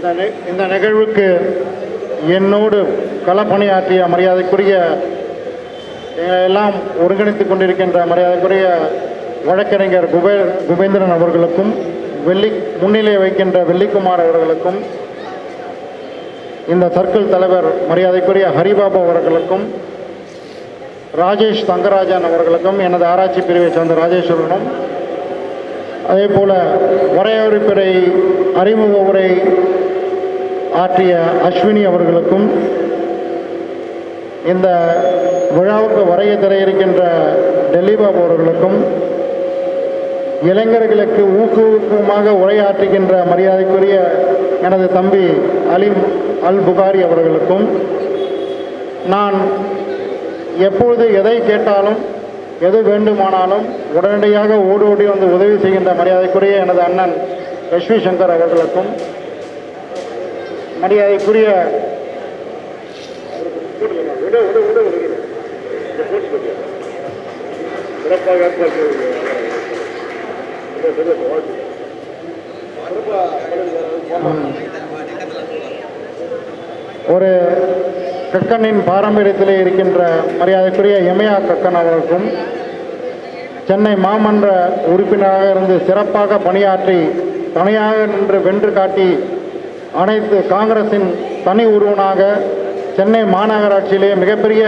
இந்த இந்த நிகழ்வுக்கு என்னோடு களப்பணியாற்றிய மரியாதைக்குரிய எங்களை எல்லாம் ஒருங்கிணைத்துக் கொண்டிருக்கின்ற மரியாதைக்குரிய வழக்கறிஞர் குபே குபேந்திரன் அவர்களுக்கும் வெள்ளி முன்னிலை வைக்கின்ற வெள்ளிக்குமார் அவர்களுக்கும் இந்த சர்க்கிள் தலைவர் மரியாதைக்குரிய ஹரிபாபு அவர்களுக்கும் ராஜேஷ் தங்கராஜன் அவர்களுக்கும் எனது ஆராய்ச்சி பிரிவை சேர்ந்த ராஜேஸ்வரனும் அதே போல் வரையறுப்பிறை அறிமுக உரை ஆற்றிய அஸ்வினி அவர்களுக்கும் இந்த விழாவுக்கு வரைய திரை இருக்கின்ற அவர்களுக்கும் இளைஞர்களுக்கு ஊக்குவிக்கமாக உரையாற்றுகின்ற மரியாதைக்குரிய எனது தம்பி அலிம் அல் புகாரி அவர்களுக்கும் நான் எப்பொழுது எதை கேட்டாலும் எது வேண்டுமானாலும் உடனடியாக ஓடி ஓடி வந்து உதவி செய்கின்ற மரியாதைக்குரிய எனது அண்ணன் எஸ்வி சங்கர் அவர்களுக்கும் மரியாதைக்குரிய ஒரு கக்கனின் பாரம்பரியத்திலே இருக்கின்ற மரியாதைக்குரிய எமையா கக்கன் அவர்களுக்கும் சென்னை மாமன்ற உறுப்பினராக இருந்து சிறப்பாக பணியாற்றி தனியாக நின்று வென்று காட்டி அனைத்து காங்கிரஸின் தனி உருவனாக சென்னை மாநகராட்சியிலே மிகப்பெரிய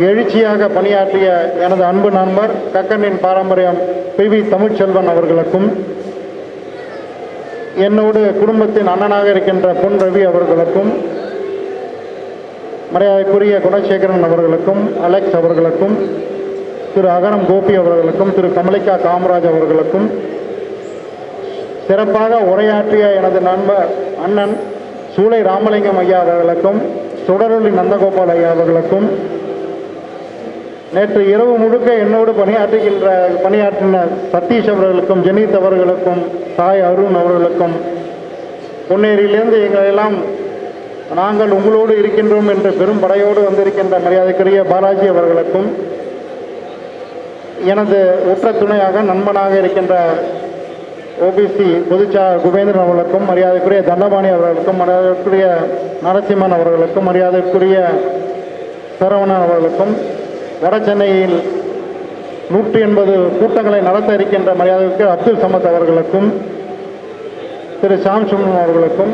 எழுச்சியாக பணியாற்றிய எனது அன்பு நண்பர் கக்கனின் பாரம்பரியம் பி வி தமிழ்ச்செல்வன் அவர்களுக்கும் என்னோடு குடும்பத்தின் அண்ணனாக இருக்கின்ற பொன் ரவி அவர்களுக்கும் மரியாதைக்குரிய குணசேகரன் அவர்களுக்கும் அலெக்ஸ் அவர்களுக்கும் திரு அகரம் கோபி அவர்களுக்கும் திரு கமலிகா காமராஜ் அவர்களுக்கும் சிறப்பாக உரையாற்றிய எனது நண்பர் அண்ணன் சூளை ராமலிங்கம் ஐயா அவர்களுக்கும் சுடரொளி நந்தகோபால் ஐயா அவர்களுக்கும் நேற்று இரவு முழுக்க என்னோடு பணியாற்றுகின்ற பணியாற்றின சதீஷ் அவர்களுக்கும் ஜெனித் அவர்களுக்கும் தாய் அருண் அவர்களுக்கும் பொன்னேரியிலிருந்து எங்களெல்லாம் நாங்கள் உங்களோடு இருக்கின்றோம் என்று பெரும் படையோடு வந்திருக்கின்ற மரியாதைக்குரிய பாலாஜி அவர்களுக்கும் எனது உற்ற துணையாக நண்பனாக இருக்கின்ற ஓபிசி பொதுச்சா குபேந்திரன் அவர்களுக்கும் மரியாதைக்குரிய தண்டபாணி அவர்களுக்கும் மரியாதைக்குரிய நரசிம்மன் அவர்களுக்கும் மரியாதைக்குரிய சரவணன் அவர்களுக்கும் வட சென்னையில் நூற்றி எண்பது கூட்டங்களை நடத்த இருக்கின்ற மரியாதைக்கு அப்துல் சமத் அவர்களுக்கும் திரு ஷாம் சுமன் அவர்களுக்கும்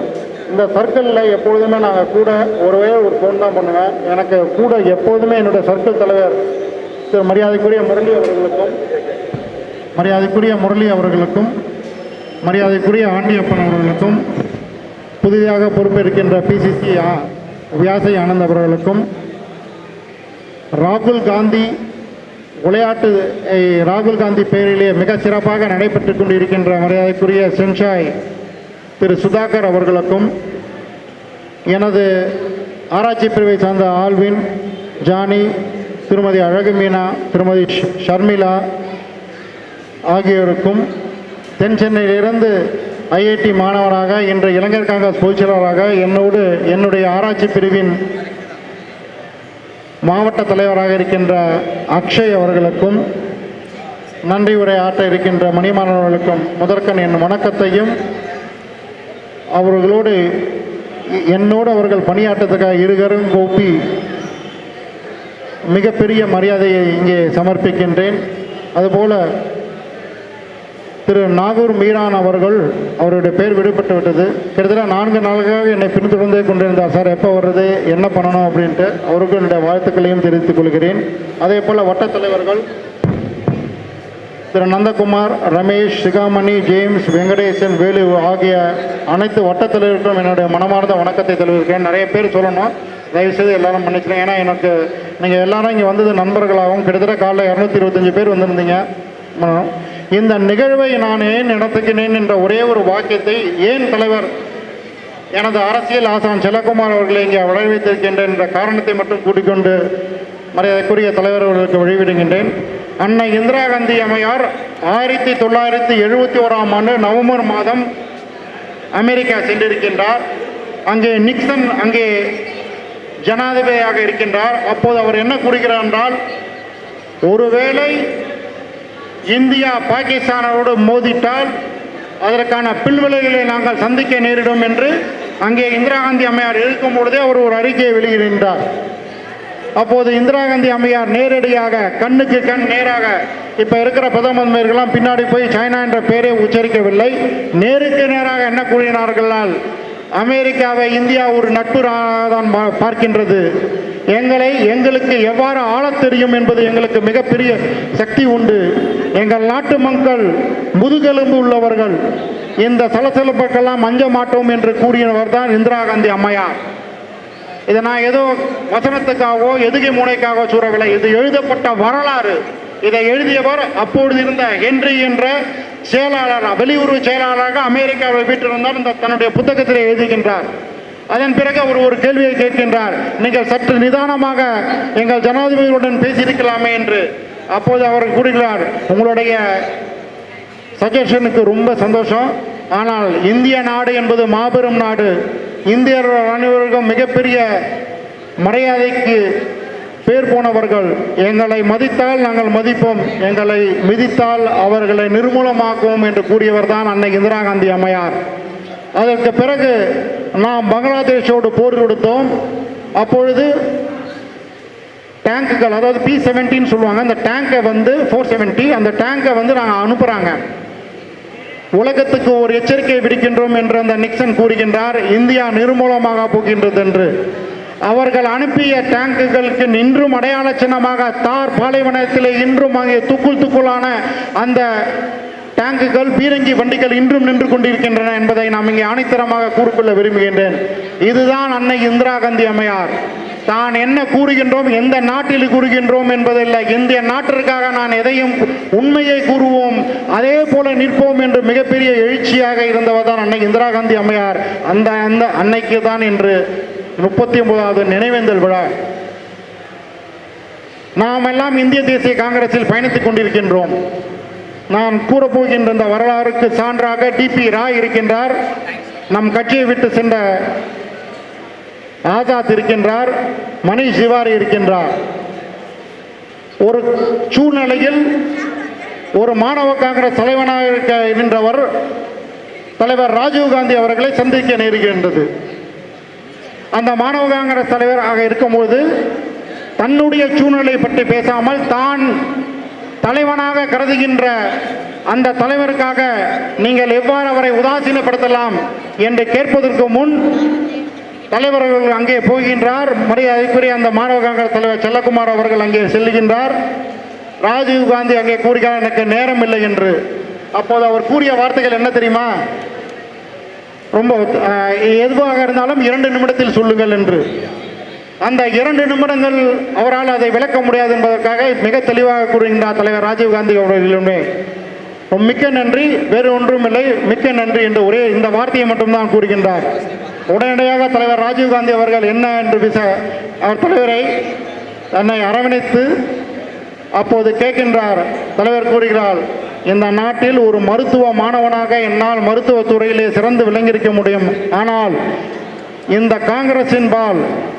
இந்த சர்க்கிளில் எப்பொழுதுமே நாங்கள் கூட ஒருவே ஒரு ஃபோன் தான் பண்ணுவேன். எனக்கு கூட எப்போதுமே என்னுடைய சர்க்கிள் தலைவர் திரு மரியாதைக்குரிய முரளி அவர்களுக்கும் மரியாதைக்குரிய முரளி அவர்களுக்கும் மரியாதைக்குரிய ஆண்டியப்பன் அவர்களுக்கும் புதிதாக பொறுப்பேற்கின்ற பிசிசி வியாசை ஆனந்த் அவர்களுக்கும் ராகுல் காந்தி விளையாட்டு ராகுல் காந்தி பெயரிலே மிக சிறப்பாக நடைபெற்று கொண்டிருக்கின்ற மரியாதைக்குரிய சென்ஷாய் திரு சுதாகர் அவர்களுக்கும் எனது ஆராய்ச்சி பிரிவை சார்ந்த ஆல்வின் ஜானி திருமதி அழகு மீனா திருமதி ஷர்மிளா ஆகியோருக்கும் தென் சென்னையிலிருந்து ஐஐடி மாணவராக இன்று இளைஞர் காங்கிரஸ் பொதுச்செயலாளராக என்னோடு என்னுடைய ஆராய்ச்சி பிரிவின் மாவட்ட தலைவராக இருக்கின்ற அக்ஷய் அவர்களுக்கும் நன்றி உரை ஆற்ற இருக்கின்ற மணிமாணவர்களுக்கும் முதற்கன் என் வணக்கத்தையும் அவர்களோடு என்னோடு அவர்கள் பணியாற்றத்துக்காக இருகரும் கோப்பி மிகப்பெரிய மரியாதையை இங்கே சமர்ப்பிக்கின்றேன். அதுபோல திரு நாகூர் மீரான் அவர்கள் அவருடைய பெயர் விடுபட்டு விட்டது. கிட்டத்தட்ட நான்கு நாளுக்காக என்னை பின்தொடர்ந்தே கொண்டிருந்தார். சார் எப்போ வர்றது என்ன பண்ணணும் அப்படின்ட்டு அவருக்கு என்னுடைய வாழ்த்துக்களையும் தெரிவித்துக் கொள்கிறேன். அதே போல் வட்டத் தலைவர்கள் திரு நந்தகுமார் ரமேஷ் சிகாமணி ஜேம்ஸ் வெங்கடேசன் வேலு ஆகிய அனைத்து வட்டத் தலைவருக்கும் என்னுடைய மனமார்ந்த வணக்கத்தை தெரிவிக்கிறேன். நிறைய பேர் சொல்லணும். தயவுசெய்து எல்லாரும் மன்னிச்சிடுங்க ஏன்னா எனக்கு நீங்கள் எல்லாரும் இங்கே வந்தது நண்பர்களாகவும் கிட்டத்தட்ட காலைல இரநூத்தி இருபத்தஞ்சு பேர் வந்திருந்தீங்க. இந்த நிகழ்வை நான் ஏன் நடத்துகிறேன் என்ற ஒரே ஒரு வாக்கியத்தை ஏன் தலைவர் எனது அரசியல் ஆசான் செல்லகுமார் அவர்களை இங்கே வளர்வித்திருக்கின்றேன் என்ற காரணத்தை மட்டும் கூட்டிக்கொண்டு மரியாதைக்குரிய தலைவர் அவர்களுக்கு வழிவிடுகின்றேன். அன்னை இந்திரா காந்தி அம்மையார் ஆயிரத்தி தொள்ளாயிரத்தி எழுபத்தி ஓராம் ஆண்டு நவம்பர் மாதம் அமெரிக்கா சென்றிருக்கின்றார். அங்கே நிக்சன் அங்கே ஜனாதிபதியாக இருக்கின்றார். அப்போது அவர் என்ன கூறுகிறார் என்றால் ஒருவேளை இந்தியா பாகிஸ்தானோடு மோதிட்டால் அதற்கான பின்விளைவுகளை நாங்கள் சந்திக்க நேரிடும் என்று அங்கே இந்திரா காந்தி அம்மையார் இருக்கும் பொழுதே அவர் ஒரு அறிக்கையை வெளியிடுகின்றார். அப்போது இந்திரா காந்தி அம்மையார் நேரடியாக கண்ணுக்கு கண் நேராக இப்போ இருக்கிற பிரதமர்கள்லாம் பின்னாடி போய் சைனா என்ற பெயரை உச்சரிக்கவில்லை. நேருக்கு நேராக என்ன கூறினார்களால் அமெரிக்காவை இந்தியா ஒரு நட்பு தான் பா- பார்க்கின்றது. எங்களை எங்களுக்கு எவ்வாறு ஆளத் தெரியும் என்பது எங்களுக்கு மிகப்பெரிய சக்தி உண்டு. எங்கள் நாட்டு மக்கள் முதுகெலும்பு உள்ளவர்கள் இந்த சலசலப்புக்கெல்லாம் அஞ்ச மாட்டோம் என்று கூறியவர் தான் இந்திரா காந்தி அம்மையார். இதை நான் ஏதோ வசனத்துக்காகவோ எதுகை மூனைக்காகவோ சூறவில்லை இது எழுதப்பட்ட வரலாறு. இதை எழுதியவர் அப்பொழுது இருந்த ஹென்றி என்ற செயலாளர் வெளியுறவு செயலாளராக அமெரிக்காவில் வீட்டிருந்தார். இந்த தன்னுடைய புத்தகத்தில் எழுதுகின்றார். அதன் பிறகு அவர் ஒரு கேள்வியை கேட்கின்றார். நீங்கள் சற்று நிதானமாக எங்கள் ஜனாதிபதியுடன் பேசியிருக்கலாமே என்று. அப்போது அவர் கூறுகிறார் உங்களுடைய சஜஷனுக்கு ரொம்ப சந்தோஷம். ஆனால் இந்திய நாடு என்பது மாபெரும் நாடு. இந்தியர்கள் அனைவருக்கும் மிகப்பெரிய மரியாதைக்கு பேர் போனவர்கள். எங்களை மதித்தால் நாங்கள் மதிப்போம். எங்களை மிதித்தால் அவர்களை நிர்மூலமாக்குவோம் என்று கூறியவர் தான் அன்னை இந்திரா காந்தி அம்மையார். அதற்கு பிறகு நாம் பங்களாதேஷோடு போர் கொடுத்தோம் அப்பொழுது டேங்குகள் அதாவது பி செவன்டின்னு சொல்லுவாங்க அந்த டேங்கை வந்து ஃபோர் செவன்ட்டி அந்த டேங்கை வந்து நாங்கள் அனுப்புகிறாங்க உலகத்துக்கு ஒரு எச்சரிக்கை விடுக்கின்றோம் என்று அந்த நிக்சன் கூறுகின்றார். இந்தியா நிர்மூலமாக போகின்றது என்று. அவர்கள் அனுப்பிய டேங்குகளுக்கு இன்றும் அடையாள சின்னமாக தார் பாலைவனத்தில் இன்றும் அங்கே துக்குள் துக்குளான அந்த டேங்குகள் பீரங்கி வண்டிகள் இன்றும் நின்று கொண்டிருக்கின்றன என்பதை நாம் இங்கே ஆணித்தரமாக கூறிக்கொள்ள விரும்புகின்றேன். இதுதான் அன்னை இந்திரா காந்தி அம்மையார். தான் என்ன கூறுகின்றோம் எந்த நாட்டில் கூறுகின்றோம் என்பதில்லை. இந்திய நாட்டிற்காக நான் எதையும் உண்மையை கூறுவோம் அதே போல நிற்போம் என்று மிகப்பெரிய எழுச்சியாக இருந்தவர் தான் அன்னை இந்திரா காந்தி அம்மையார். அந்த அந்த அன்னைக்கு தான் இன்று முப்பத்தி ஒன்பதாவது நினைவேந்தல் விழா. நாம் எல்லாம் இந்திய தேசிய காங்கிரஸில் பயணித்துக் கொண்டிருக்கின்றோம். நான் கூறப்போகின்ற இந்த வரலாறுக்கு சான்றாக டிபி ராய் இருக்கின்றார். நம் கட்சியை விட்டு சென்ற ஆசாத் இருக்கின்றார் மணி சிவாரி இருக்கின்றார். ஒரு சூழ்நிலையில் ஒரு மாணவ காங்கிரஸ் தலைவனாக இருக்க நின்றவர் தலைவர் ராஜீவ் காந்தி அவர்களை சந்திக்க நேருகின்றது. அந்த மாணவ காங்கிரஸ் தலைவராக இருக்கும்போது தன்னுடைய சூழ்நிலை பற்றி பேசாமல் தான் தலைவனாக கருதுகின்ற அந்த தலைவருக்காக நீங்கள் எவ்வாறு அவரை உதாசீனப்படுத்தலாம் என்று கேட்பதற்கு முன் தலைவர்கள் அங்கே போகின்றார். மரியாதைக்குரிய அந்த மாணவ காங்கிரஸ் தலைவர் செல்லக்குமார் அவர்கள் அங்கே செல்லுகின்றார் ராஜீவ் காந்தி அங்கே கூறுகிறார் எனக்கு நேரம் இல்லை என்று. அப்போது அவர் கூறிய வார்த்தைகள் என்ன தெரியுமா? ரொம்ப எதுவாக இருந்தாலும் இரண்டு நிமிடத்தில் சொல்லுங்கள் என்று. அந்த இரண்டு நிமிடங்கள் அவரால் அதை விளக்க முடியாது என்பதற்காக மிக தெளிவாக கூறுகின்றார் தலைவர் ராஜீவ் காந்தி அவர்களுமே மிக்க நன்றி வேறு ஒன்றும் இல்லை மிக்க நன்றி என்று ஒரே இந்த வார்த்தையை மட்டும்தான் கூறுகின்றார். உடனடியாக தலைவர் ராஜீவ் காந்தி அவர்கள் என்ன என்று விச அவர் தலைவரை தன்னை அரவணைத்து அப்போது கேட்கின்றார். தலைவர் கூறுகிறார் இந்த நாட்டில் ஒரு மருத்துவ மாணவனாக என்னால் மருத்துவத் துறையிலே சிறந்து விளங்கியிருக்க முடியும். ஆனால் இந்த காங்கிரசின் பால்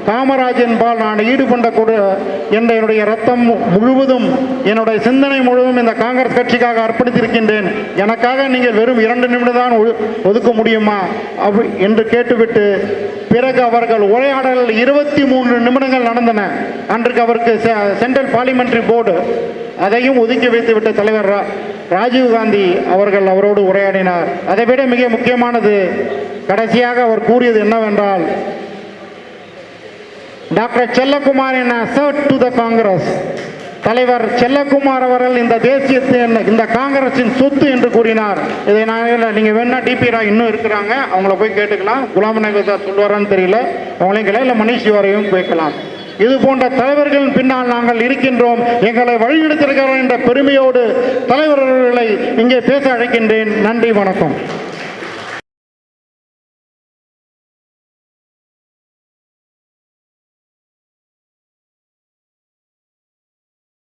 காமராஜின் பால் நான் ஈடுபண்ட கூட என்னுடைய ரத்தம் முழுவதும் என்னுடைய சிந்தனை முழுவதும் இந்த காங்கிரஸ் கட்சிக்காக அர்ப்பணித்திருக்கின்றேன். எனக்காக நீங்கள் வெறும் இரண்டு நிமிடம் தான் ஒ- ஒதுக்க முடியுமா? அப்படி என்று கேட்டுவிட்டு பிறகு அவர்கள் உரையாடல் இருபத்தி மூன்று நிமிடங்கள் நடந்தன. அன்றைக்கு அவருக்கு செ- சென்ட்ரல் பார்லிமெண்ட்ரி போர்டு அதையும் ஒதுக்கி வைத்துவிட்ட தலைவர் ராஜீவ்காந்தி ராஜீவ் காந்தி அவர்கள் அவரோடு உரையாடினார். அதைவிட மிக முக்கியமானது கடைசியாக அவர் கூறியது என்னவென்றால் டாக்டர் செல்லகுமார் என அசர்ட் டு த காங்கிரஸ் தலைவர் செல்லக்குமார் அவர்கள் இந்த தேசியத்தின் இந்த காங்கிரசின் சொத்து என்று கூறினார். இதை நான் நீங்கள் வேணா டிபி ராய் இன்னும் இருக்கிறாங்க. அவங்கள போய் கேட்டுக்கலாம். குலாம் நபி சார் சொல்லுவாரான்னு தெரியல. அவங்களையும் கேட்கலாம் இல்லை மணிஷ் சிவாரையும் கேட்கலாம். இது போன்ற தலைவர்களின் பின்னால் நாங்கள் இருக்கின்றோம். எங்களை வழிநடத்திருக்கிறோம் என்ற பெருமையோடு தலைவர்களை இங்கே பேச அழைக்கின்றேன். நன்றி வணக்கம்.